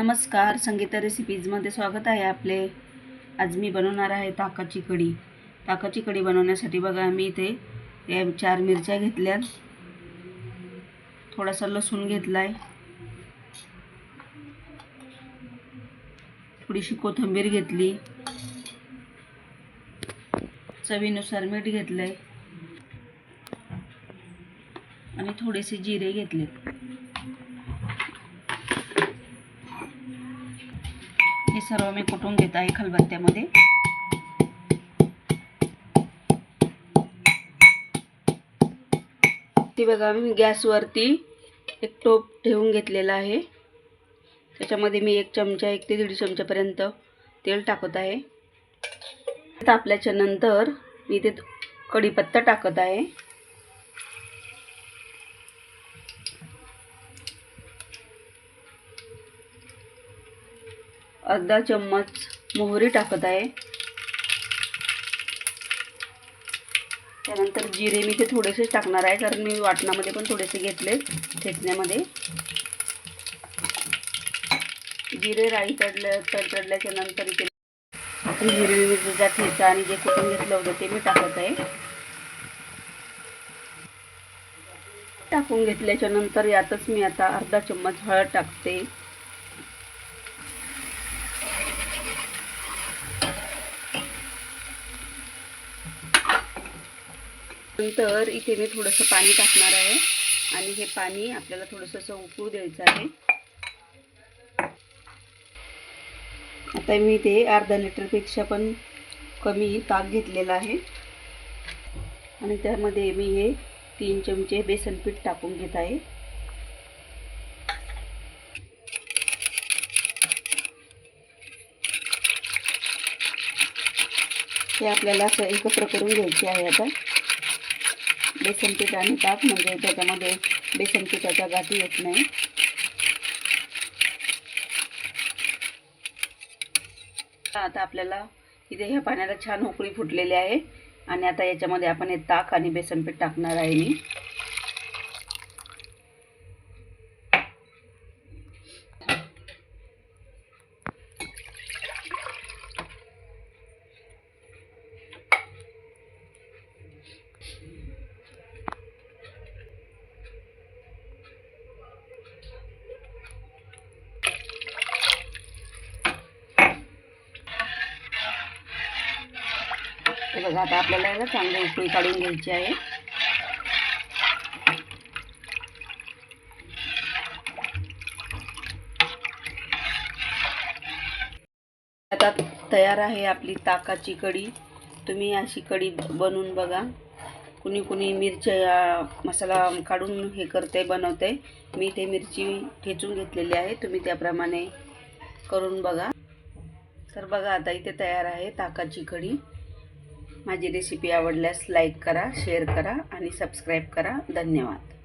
नमस्कार संगीता रेसिपीजमध्ये स्वागत आहे आपले. आज मी बनवणार आहे ताकाची कढी. ताकाची कढी बनवण्यासाठी बघा मी इथे या चार मिरच्या घेतल्या. थोडासा लसूण घेतला आहे थोडीशी कोथिंबीर घेतली. चवीनुसार मीठ घेतलं आहे आणि थोडेसे जिरे घेतले हे सर्व मी कुटून घेत आहे खलबत्त्यामध्ये? ती बघा मी गॅसवरती एक टोप ठेवून घेतलेला आहे. त्याच्यामध्ये मी एक चमचा एक ते दीड चमच्यापर्यंत तेल टाकत आहे. तापल्याच्या नंतर मी इथे कढीपत्ता टाकत आहे. अर्धा चम्मच मोहरी टाकत आहे. त्यानंतर जिरे मी ते थोडेसेच टाकणार आहे कारण मी वाटणामध्ये पण थोडेसे घेतले ठेचण्यामध्ये. जिरे राई तडल्या चढल्याच्या नंतर इथे हिरवी मिरचीचा ठेचा आणि जे कुठून घेतलं होतं ते मी टाकत आहे. टाकून घेतल्याच्या नंतर यातच मी आता अर्धा चम्मच हळद टाकते. नंतर इथे मी थोडंसं पाणी टाकणार आहे. आणि हे पाणी आपल्याला थोडंसं असं उकळू द्यायचं आहे. आता मी ते अर्धा लिटरपेक्षा पण कमी ताक घेतलेला आहे. आणि त्यामध्ये मी हे तीन चमचे बेसन पीठ टाकून घेत आहे. हे आपल्याला असं एकत्र करून घ्यायचे आहे आता. बेसन पीठ आणि ताक म्हणजे त्याच्यामध्ये बेसन पिठाच्या गाठी येत नाही. आता आपल्याला इथे ह्या पाण्याला छान उकळी फुटलेली आहे. आणि आता याच्यामध्ये आपण हे ताक आणि बेसन पीठ टाकणार आहे मी. हे बघा आता आपल्याला याला चांगली उकळी काढून घ्यायची आहे. आता तयार आहे आपली ताकाची कढी. तुम्ही अशी कढी बनवून बघा. कुणी कुणी मिरच्या मसाला काढून हे करते बनवते. मी ते मिरची ठेचून घेतलेली आहे. तुम्ही त्याप्रमाणे करून बघा. तर बघा आता इथे तयार आहे ताकाची कढी. माझी रेसिपी आवडल्यास लाईक करा शेअर करा आणि सबस्क्राईब करा. धन्यवाद.